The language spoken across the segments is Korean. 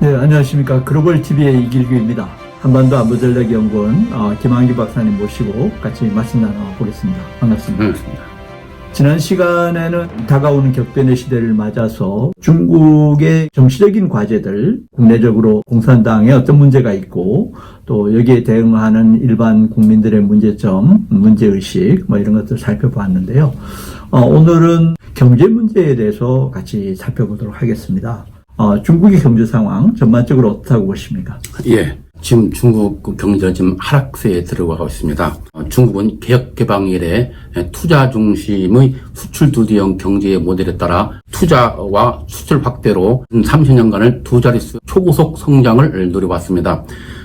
네, 안녕하십니까. 글로벌 TV의 이길규입니다. 한반도 안보전략 연구원 어, 김한기 박사님 모시고 같이 말씀 나눠보겠습니다. 반갑습니다. 반갑습니다. 지난 시간에는 다가오는 격변의 시대를 맞아서 중국의 정치적인 과제들, 국내적으로 공산당에 어떤 문제가 있고 또 여기에 대응하는 일반 국민들의 문제점, 문제의식 뭐 이런 것들 살펴보았는데요. 어, 오늘은 경제 문제에 대해서 같이 살펴보도록 하겠습니다. 어, 중국의 경제 상황 전반적으로 어떻다고 보십니까? 예. 지금 중국 그 경제는 지금 하락세에 들어가고 있습니다. 어, 중국은 개혁 개방 이래 투자 중심의 수출 두대형 경제의 모델에 따라 투자와 수출 확대로 30년간을 두 자릿수 초고속 성장을 누려왔습니다.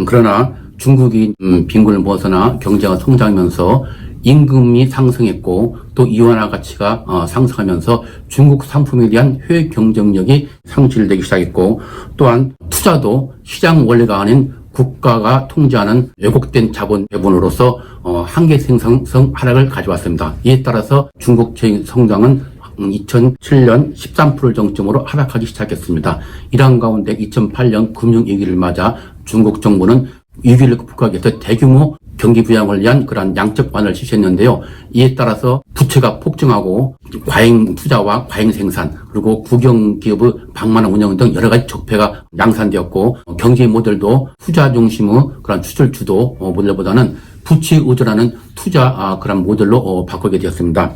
음, 그러나 중국이 음, 빈곤을 벗어나 경제가 성장하면서 임금이 상승했고 또 이완화 가치가 어, 상승하면서 중국 상품에 대한 해외 경쟁력이 상실되기 시작했고 또한 투자도 시장 원리가 아닌 국가가 통제하는 왜곡된 자본 배분으로서 어, 한계 생산성 하락을 가져왔습니다. 이에 따라서 중국 제 성장은 2007년 13% 정점으로 하락하기 시작했습니다. 이러한 가운데 2008년 금융위기를 맞아 중국 정부는 위기를 극복하기 위해서 대규모 경기 부양을 위한 그러한 양적 완화를 실시했는데요. 이에 따라서 부채가 폭증하고 과잉 투자와 과잉 생산 그리고 국영 기업의 방만 운영 등 여러 가지 적폐가 양산되었고 어, 경제 모델도 투자 중심의 그런 수출 주도 어, 모델보다는 부채 의존하는 투자 아, 그런 모델로 어, 바꾸게 되었습니다.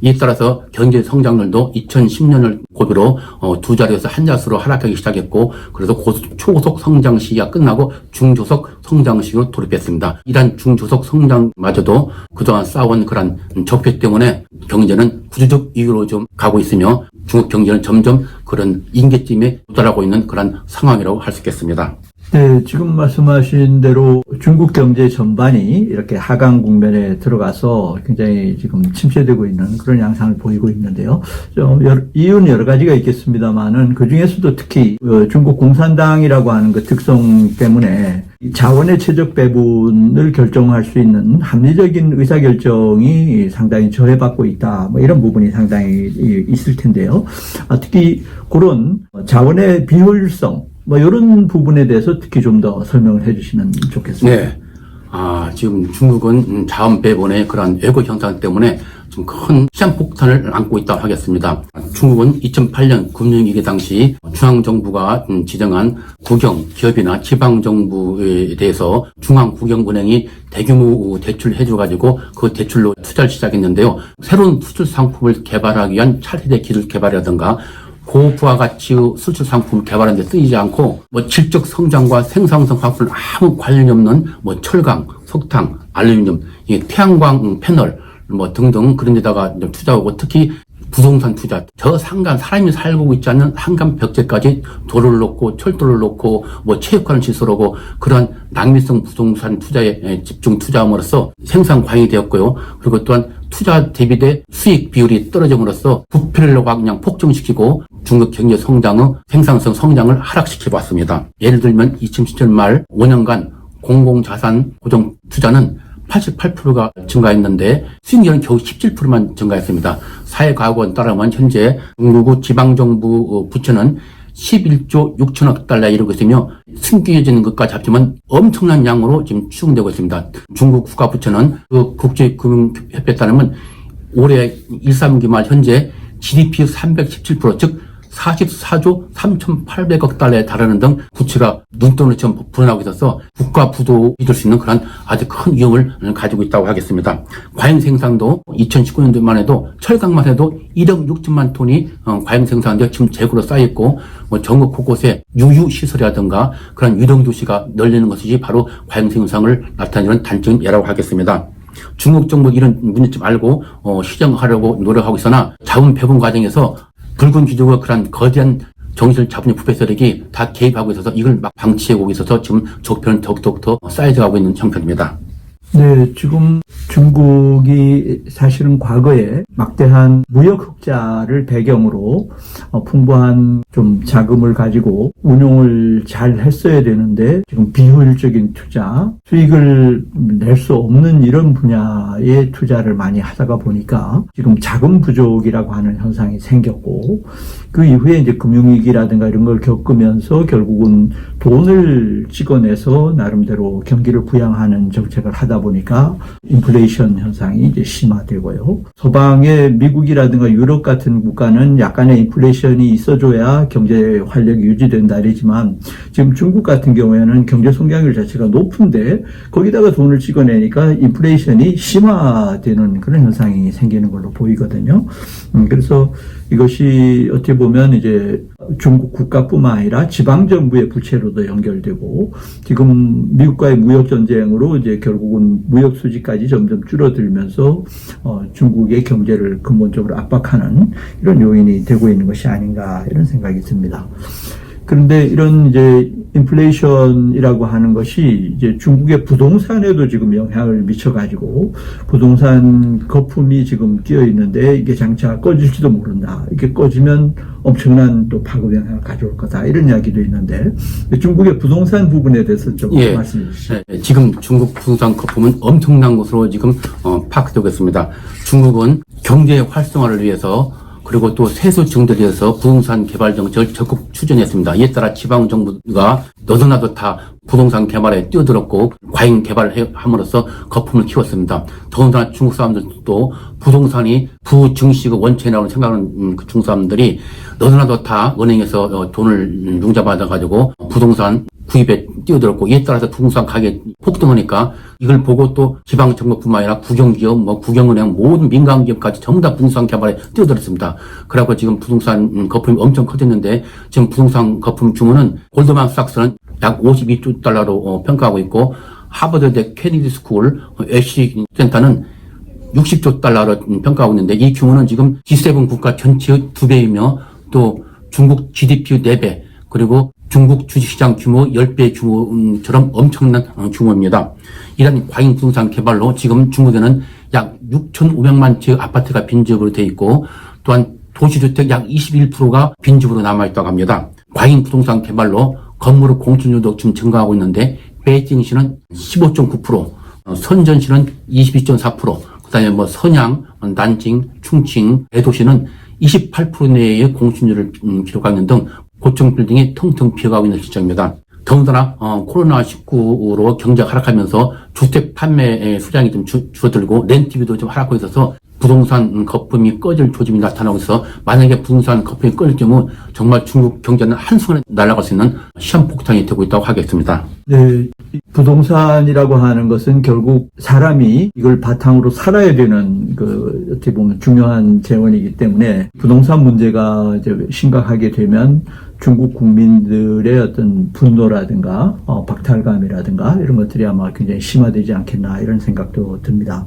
이에 따라서 경제 성장률도 2010년을 고비로 어, 두 자리에서 한 자수로 하락하기 시작했고 그래서 고속, 초고속 성장 시기가 끝나고 중조속 성장 시기로 돌입했습니다. 이러한 중조속 성장마저도 그동안 쌓아온 그런 적폐 때문에 경제는 구조적 위기로 좀 가고 있으며 중국 경제는 점점 그런 인계점에 도달하고 있는 그런 상황이라고 할 수 있겠습니다. 네, 지금 말씀하신 대로 중국 경제 전반이 이렇게 하강 국면에 들어가서 굉장히 지금 침체되고 있는 그런 양상을 보이고 있는데요. 좀 여러- 이유는 여러 가지가 있겠습니다만은 그 중에서도 특히 어, 중국 공산당이라고 하는 그 특성 때문에 이 자원의 최적 배분을 결정할 수 있는 합리적인 의사결정이 상당히 저해받고 있다. 뭐 이런 부분이 상당히 이- 있을 텐데요. 아, 특히 그런 자원의 비효율성 뭐 이런 부분에 대해서 특히 좀 더 설명을 해주시면 좋겠습니다. 네. 아, 지금 중국은 음, 자원 배분의 그런 왜곡 현상 때문에 좀 큰 시장 폭탄을 안고 있다고 하겠습니다. 중국은 2008년 금융위기 당시 중앙정부가 음, 지정한 국영, 기업이나 지방정부에 대해서 중앙국영은행이 대규모 대출 해줘가지고 그 대출로 투자를 시작했는데요. 새로운 수출 상품을 개발하기 위한 차세대 기술 개발이라든가 고부가 가치의 수출 상품 개발하는 데 쓰이지 않고 뭐 질적 성장과 생산성 확보는 아무 관련이 없는 뭐 철강, 석탄, 알루미늄, 이 태양광 패널 뭐 등등 그런 데다가 투자하고 특히 부동산 투자 저 상간 사람이 살고 있지 않는 상간 벽제까지 도로를 놓고 철도를 놓고 뭐 체육관 시설하고 그런 낭비성 부동산 투자에 에, 집중 투자함으로써 생산 과잉이 되었고요. 그리고 또한 투자 대비대 수익 비율이 떨어짐으로써 부패를 그냥 폭증시키고 중국 경제 성장의 생산성 성장을 하락시켜 왔습니다. 예를 들면 2017년 말 5년간 공공자산 고정 투자는 88%가 증가했는데 수익률은 겨우 17%만 증가했습니다. 사회과학원 따르면 현재 중국 지방정부 어, 부처는 11조 6천억 달러에 이르고 있으며 숨겨지는 것까지 합치면 엄청난 양으로 지금 추정되고 있습니다. 중국 국가부처는 그 국제금융협회에 따르면 올해 1, 3기 말 현재 GDP 317%, 즉 44조 3,800억 달러에 달하는 등 부채가 지금 불어나고 있어서 국가 부도가 될수 있는 그런 아주 큰 위험을 가지고 있다고 하겠습니다. 과잉 생산도 2019년도만 해도 철강만 해도 1억 6천만 톤이 어, 과잉 생산돼 지금 재고로 쌓여있고 뭐 전국 곳곳에 유유 시설이라든가 그런 유령 도시가 널리는 것이 바로 과잉 생산을 나타내는 단적인 예라고 하겠습니다. 중국 정부 이런 문제점 알고 어, 시정하려고 노력하고 있으나 자원 배분 과정에서 붉은 기조가 그런 거대한 정신을 잡은 부패 세력이 다 개입하고 있어서 이걸 막 방치하고 있어서 지금 적폐는 더욱더욱 더 쌓여져 가고 있는 형편입니다. 네, 지금 중국이 사실은 과거에 막대한 무역 흑자를 배경으로 어, 풍부한 좀 자금을 가지고 운용을 잘 했어야 되는데 지금 비효율적인 투자, 수익을 낼 수 없는 이런 분야에 투자를 많이 하다가 보니까 지금 자금 부족이라고 하는 현상이 생겼고 그 이후에 이제 금융위기라든가 이런 걸 겪으면서 결국은 돈을 찍어내서 나름대로 경기를 부양하는 정책을 하다 보니까 인플레이션 현상이 이제 심화되고요. 서방의 미국이라든가 유럽 같은 국가는 약간의 인플레이션이 있어줘야 경제 활력이 유지된다 이러지만 지금 중국 같은 경우에는 경제 성장률 자체가 높은데 거기다가 돈을 찍어내니까 인플레이션이 심화되는 그런 현상이 생기는 걸로 보이거든요. 음, 그래서 이것이 어떻게 보면 이제 중국 국가뿐만 아니라 지방 정부의 부채로도 연결되고 지금 미국과의 무역 전쟁으로 이제 결국은 무역 수지까지 점점 줄어들면서 어, 중국의 경제를 근본적으로 압박하는 이런 요인이 되고 있는 것이 아닌가 이런 생각이 듭니다. 그런데 이런 이제 인플레이션이라고 하는 것이 이제 중국의 부동산에도 지금 영향을 미쳐가지고 부동산 거품이 지금 끼어 있는데 이게 장차 꺼질지도 모른다. 이게 꺼지면 엄청난 또 파급 영향을 가져올 거다. 이런 이야기도 있는데 중국의 부동산 부분에 대해서 좀 예. 말씀해 주시죠. 네, 지금 중국 부동산 거품은 엄청난 것으로 지금 어, 파악되고 있습니다. 중국은 경제 활성화를 위해서 그리고 또 세수 위해서 부동산 개발 정책을 적극 추진했습니다. 이에 따라 지방 정부가 너도나도 다 부동산 개발에 뛰어들었고 과잉 개발을 함으로써 거품을 키웠습니다. 더군다나 중국 사람들도 부동산이 부증시의 원천이라고 생각하는 음, 그 중국 사람들이 너도나도 다 은행에서 어, 돈을 융자받아 가지고 부동산 구입에 뛰어들었고 이에 따라서 부동산 가격이 폭등하니까 이걸 보고 또 지방 정부뿐만 아니라 국영기업, 뭐 국영은행 모든 민간 기업까지 전부 다 부동산 개발에 뛰어들었습니다. 그래갖고 지금 부동산 음, 거품이 엄청 커졌는데 지금 부동산 거품 규모는 골드만삭스는 약 52조 달러로 어, 평가하고 있고 하버드대 케네디 스쿨 어, 애쉬 센터는 60조 달러로 음, 평가하고 있는데 이 규모는 지금 G7 국가 전체의 두 배이며 또 중국 GDP 4배 그리고 중국 주식시장 규모 10배 규모처럼 엄청난 어, 규모입니다. 이런 과잉 부동산 개발로 지금 중국에는 약 6,500만 채의 아파트가 빈집으로 돼 있고 또한 도시주택 약 21%가 빈집으로 남아있다고 합니다. 과잉 부동산 개발로 건물의 공출률도 지금 증가하고 있는데 베이징시는 15.9%, 어, 선전시는 22.4%, 그 다음에 뭐 선양, 어, 난징, 충칭, 대도시는 28% 내의 공출률을 음, 기록하는 등 고층 빌딩이 텅텅 비어가고 있는 실정입니다. 더군다나 어, 코로나19로 경제가 하락하면서 주택 판매 수량이 좀 주- 줄어들고 렌트비도 좀 하락하고 있어서 부동산 음, 거품이 꺼질 조짐이 나타나고 있어 만약에 부동산 거품이 꺼질 경우 정말 중국 경제는 한순간에 날아갈 수 있는 시한폭탄이 되고 있다고 하겠습니다. 네, 이 부동산이라고 하는 것은 결국 사람이 이걸 바탕으로 살아야 되는 그 어떻게 보면 중요한 재원이기 때문에 부동산 문제가 이제 심각하게 되면 중국 국민들의 어떤 분노라든가 어, 박탈감이라든가 이런 것들이 아마 굉장히 심화되지 않겠나 이런 생각도 듭니다.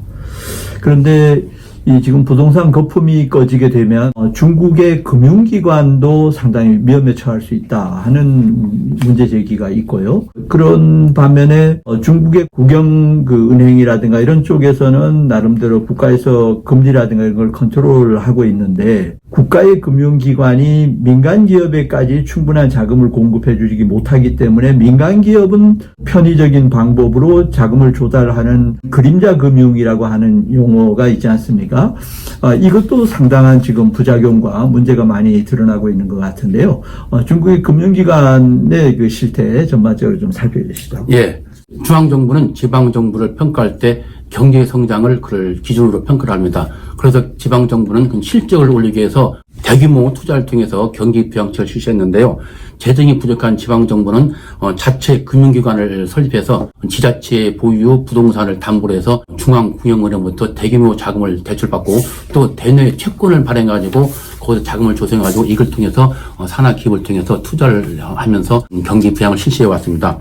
그런데 이 지금 부동산 거품이 꺼지게 되면 어, 중국의 금융기관도 상당히 위험에 처할 수 있다 하는 문제 제기가 있고요. 그런 반면에 어, 중국의 국영 그 은행이라든가 이런 쪽에서는 나름대로 국가에서 금리라든가 이런 걸 컨트롤하고 있는데 국가의 금융기관이 민간 기업에까지 충분한 자금을 공급해 주지 못하기 때문에 민간 기업은 편의적인 방법으로 자금을 조달하는 그림자 금융이라고 하는 용어가 있지 않습니까? 아, 이것도 상당한 지금 부작용과 문제가 많이 드러나고 있는 것 같은데요. 어, 중국의 금융기관의 그 실태 전반적으로 좀 살펴주시죠. 예. 중앙정부는 지방정부를 평가할 때 경제 성장을 그를 기준으로 평가를 합니다. 그래서 지방 정부는 그 실적을 올리기 위해서 대규모 투자를 통해서 경기 부양책을 실시했는데요. 재정이 부족한 지방 정부는 어, 자체 금융기관을 설립해서 지자체 보유 부동산을 담보로 해서 중앙국영은행부터 대규모 자금을 대출받고 또 대내 채권을 발행해가지고 거기서 자금을 조성해가지고 이걸 통해서 어, 산하 기업을 통해서 투자를 하면서 경기 부양을 실시해 왔습니다.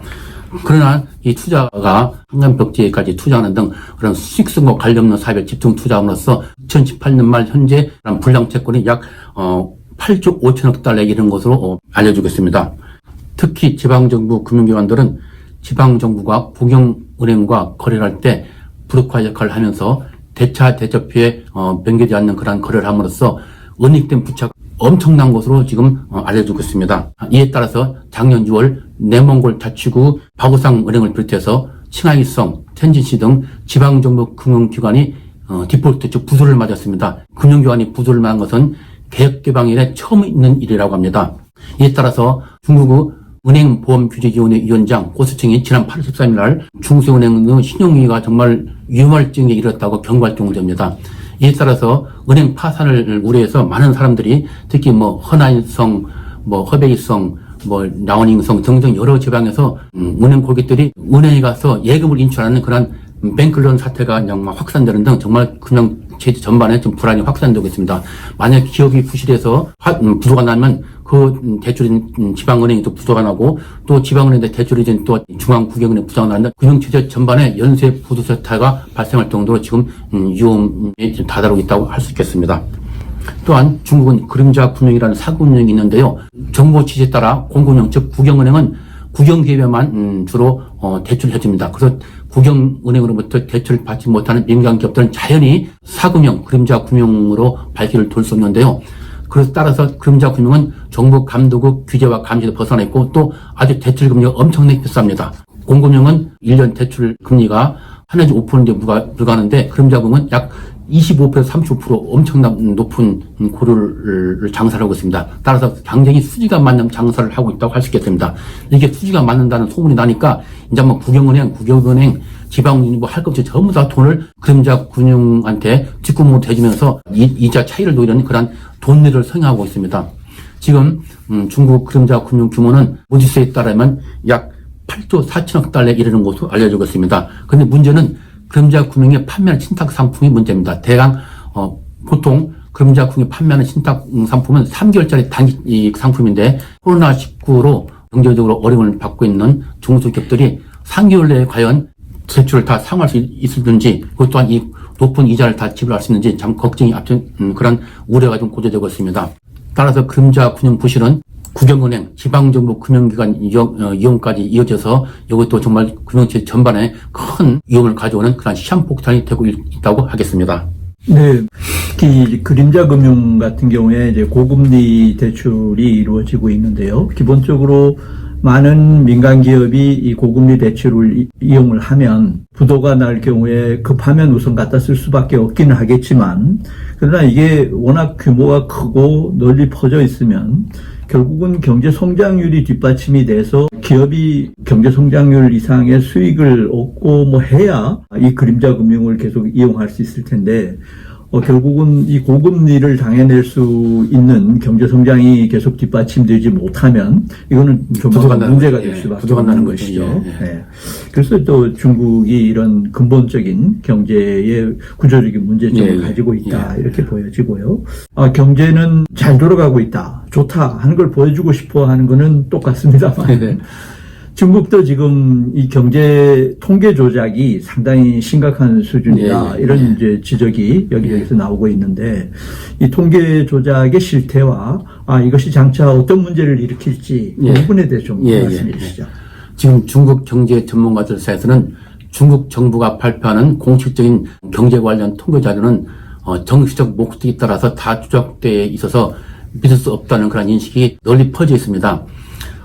그러나 이 투자가 한강 벽지에까지 투자하는 등 그런 수익성과 관련 없는 사업에 집중 투자함으로써 2018년 말 현재 불량 채권이 약 어, 8조 5천억 달러에 이른 것으로 어, 알려지고 있습니다. 특히 지방정부 금융기관들은 지방정부가 국영은행과 거래를 할 때 브로커 역할을 하면서 대차 대접에 어, 변개되지 않는 그런 거래를 함으로써 은닉된 부채가 엄청난 것으로 지금 어, 알려지고 있습니다. 이에 따라서 작년 6월 내몽골 자치구 바구상 은행을 비롯해서 칭하이성, 텐진시 등 지방정부 금융기관이 어, 디폴트 즉 부도를 맞았습니다. 금융기관이 부도를 맞은 것은 개혁개방 이래 처음 있는 일이라고 합니다. 이에 따라서 중국의 은행보험규제위원회 위원장 고수청이 지난 8월 13일 날 중소은행의 신용위기가 정말 위험할 지경에 이르렀다고 경고할 정도입니다. 이에 따라서 은행 파산을 우려해서 많은 사람들이 특히 뭐 허나인성, 뭐 허베이성, 뭐 라오닝성 등등 여러 지방에서 음, 은행 고객들이 은행에 가서 예금을 인출하는 그런 뱅클론 사태가 정말 확산되는 등 정말 금융 체제 전반에 좀 불안이 확산되고 있습니다. 만약 기업이 부실해서 화- 음, 부도가 나면 그 음, 대출인 음, 지방은행이 또 부도가 나고 또 지방은행의 대출이진 또 중앙국영은행 부도가 나는데 금융체제 전반에 연쇄 부도 사태가 발생할 정도로 지금 음, 위험에 좀 다다르고 있다고 할 수 있겠습니다. 또한 중국은 그림자 금융이라는 사금융이 있는데요. 정부 지시에 따라 공금융 즉 국영은행은 국영기업에만 음, 주로 어, 대출을 해줍니다. 그래서 국영은행으로부터 대출을 받지 못하는 민간 기업들은 자연히 사금융, 그림자 금융으로 발길을 돌 수 없는데요. 그래서 따라서 그림자 금융은 정부 감독의 규제와 감시도 벗어나 있고 또 아주 대출 금리가 엄청나게 비쌉니다. 공금융은 1년 대출 금리가 하나지 5%인데 불과, 불과하는데 그림자 금융은 약 25%에서 35% 엄청난 높은 고를 장사를 하고 있습니다. 따라서 굉장히 수지가 맞는 장사를 하고 있다고 할 수 있겠습니다. 이게 수지가 맞는다는 소문이 나니까 이제 뭐 국영은행, 국영은행, 지방은행 뭐할 것 없이 전부 다 돈을 그림자 금융한테 직구못 해주면서 이, 이자 차이를 노리는 그런 돈내를 성행하고 있습니다. 지금 음, 중국 그림자 금융 규모는 모지수에 따르면 약 8조 4천억 달러에 이르는 것으로 알려지고 있습니다. 그런데 문제는 그림자 금융에 판매하는 신탁 상품이 문제입니다. 대강 어, 보통 그림자 금융에 판매하는 신탁 음, 상품은 3개월짜리 단기 이 상품인데 코로나 19로 경제적으로 어려움을 받고 있는 중소기업들이 3개월 내에 과연 대출을 다 상환할 수 있을는지 그것 또한 이 높은 이자를 다 지불할 수 있는지 참 걱정이 앞선 음, 그런 우려가 좀 고조되고 있습니다. 따라서 금자 금융 부실은 국영은행, 지방정부 금융기관 이용, 어, 이용 까지 이어져서 이것도 정말 금융체 전반에 큰 위험을 가져오는 그런 시한폭탄이 되고 있- 있다고 하겠습니다. 네, 특히 그림자 금융 같은 경우에 이제 고금리 대출이 이루어지고 있는데요. 기본적으로 많은 민간 기업이 이 고금리 대출을 이- 이용을 하면 부도가 날 경우에 급하면 우선 갖다 쓸 수밖에 없기는 하겠지만 그러나 이게 워낙 규모가 크고 널리 퍼져 있으면 결국은 경제 성장률이 뒷받침이 돼서 기업이 경제 성장률 이상의 수익을 얻고 뭐 해야 이 그림자 금융을 계속 이용할 수 있을 텐데 어, 결국은 이 고금리를 당해낼 수 있는 경제 성장이 계속 뒷받침되지 못하면 이거는 조만간 나는 문제가. 될 예, 수밖에 부도가 없는. 것이죠. 예, 예. 네. 그래서 또 중국이 이런 근본적인 경제의 구조적인 문제점을 예, 예. 가지고 있다 이렇게 보여지고요. 아, 경제는 잘 돌아가고 있다, 좋다 하는 걸 보여주고 싶어 하는 거는 똑같습니다만 네. 중국도 지금 이 경제 통계 조작이 상당히 심각한 수준이다 예, 예, 이런 예. 이제 지적이 여기저기서 나오고 있는데 이 통계 조작의 실태와 아 이것이 장차 어떤 문제를 일으킬지 그 예. 부분에 대해 좀 예, 예, 말씀해 예. 주시죠. 지금 중국 경제 전문가들 사이에서는 중국 정부가 발표하는 공식적인 경제 관련 통계 자료는 어, 정치적 목적에 따라서 다 조작돼 있어서 믿을 수 없다는 그런 인식이 널리 퍼져 있습니다.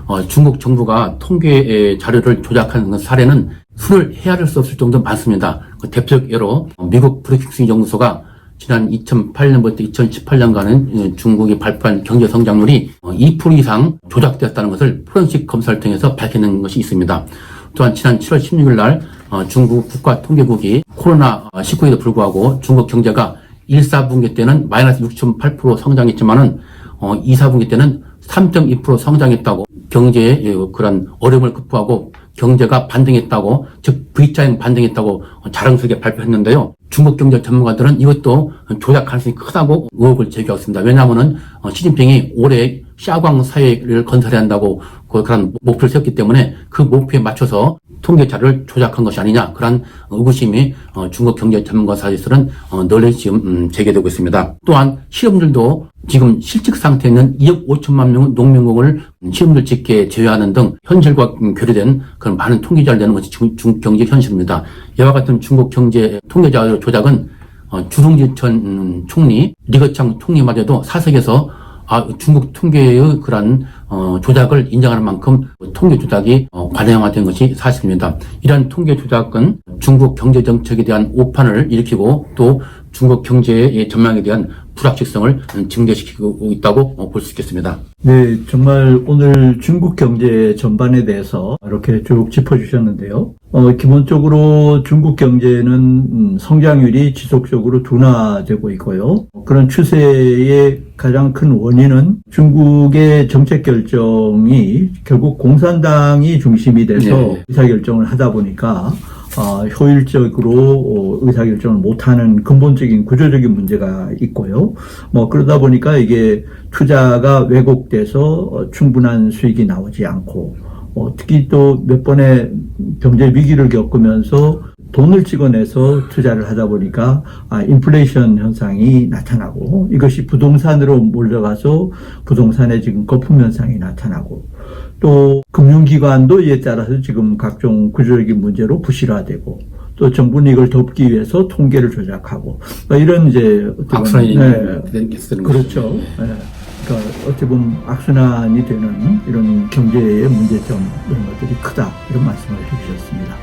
어, 중국 정부가 통계 자료를 조작하는 그 사례는 수를 헤아릴 수 없을 정도 많습니다. 그 대표적 예로 미국 브리킹스 연구소가 지난 2008년부터 2018년간은 중국이 발표한 경제 성장률이 2% 이상 조작되었다는 것을 포렌식 검사를 통해서 밝혀낸 것이 있습니다. 또한 지난 7월 16일 날 어, 중국 국가통계국이 코로나19에도 불구하고 중국 경제가 1, 4분기 때는 마이너스 6.8% 성장했지만은 어, 2, 4분기 때는 3.2% 성장했다고 경제의 예, 그런 어려움을 극복하고 경제가 반등했다고 즉 V자형 반등했다고 자랑스럽게 발표했는데요. 중국 경제 전문가들은 이것도 조작 가능성이 크다고 의혹을 제기하고 있습니다. 왜냐하면은 어, 시진핑이 올해 샤광 사회를 건설해야 한다고 그 그런 목표를 세웠기 때문에 그 목표에 맞춰서 통계 자료를 조작한 것이 아니냐 그런 의구심이 어, 중국 경제 전문가 사이에서는 어, 널리 지금 음, 제기되고 있습니다. 또한 실업률도 지금 실직 상태에 있는 2억 5천만 명 농민공을 실업률 집계에 제외하는 등 현실과 음, 괴리된 그런 많은 통계 자료를 내는 것이 중, 중국 경제 현실입니다. 이와 같은 중국 경제 통계 자료 조작은 어, 주승지 전 음, 총리, 리거창 총리마저도 사석에서 아, 중국 통계의 그런 어, 조작을 인정하는 만큼 통계 조작이 어, 관행화된 것이 사실입니다. 이러한 통계 조작은 중국 경제 정책에 대한 오판을 일으키고 또 중국 경제의 전망에 대한 불확실성을 음, 증대시키고 있다고 어, 볼수 있겠습니다. 네, 정말 오늘 중국 경제 전반에 대해서 이렇게 쭉 짚어주셨는데요. 어, 기본적으로 중국 경제는 음, 성장률이 지속적으로 둔화되고 있고요. 그런 추세의 가장 큰 원인은 중국의 정책 결정이 결국 공산당이 중심이 돼서 네. 의사결정을 하다 보니까 어, 효율적으로 어, 의사결정을 못하는 근본적인 구조적인 문제가 있고요. 뭐 그러다 보니까 이게 투자가 왜곡돼서 어, 충분한 수익이 나오지 않고 어, 특히 또 몇 번의 경제 위기를 겪으면서 돈을 찍어내서 투자를 하다 보니까 아, 인플레이션 현상이 나타나고 이것이 부동산으로 몰려가서 부동산에 지금 거품 현상이 나타나고 또 금융기관도 이에 따라서 지금 각종 구조적인 문제로 부실화되고 또 정부는 이걸 덮기 위해서 통계를 조작하고 뭐 이런 이제 어떻게 악순환이 네, 되는 게 쓰는 그렇죠. 예. 그러니까 어찌 보면 악순환이 되는 이런 경제의 문제점 이런 것들이 크다 이런 말씀을 해주셨습니다.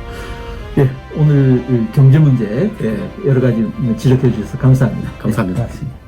예, 오늘 이 경제 문제 예, 여러 가지 지적해 주셔서 감사합니다. 감사합니다. 네.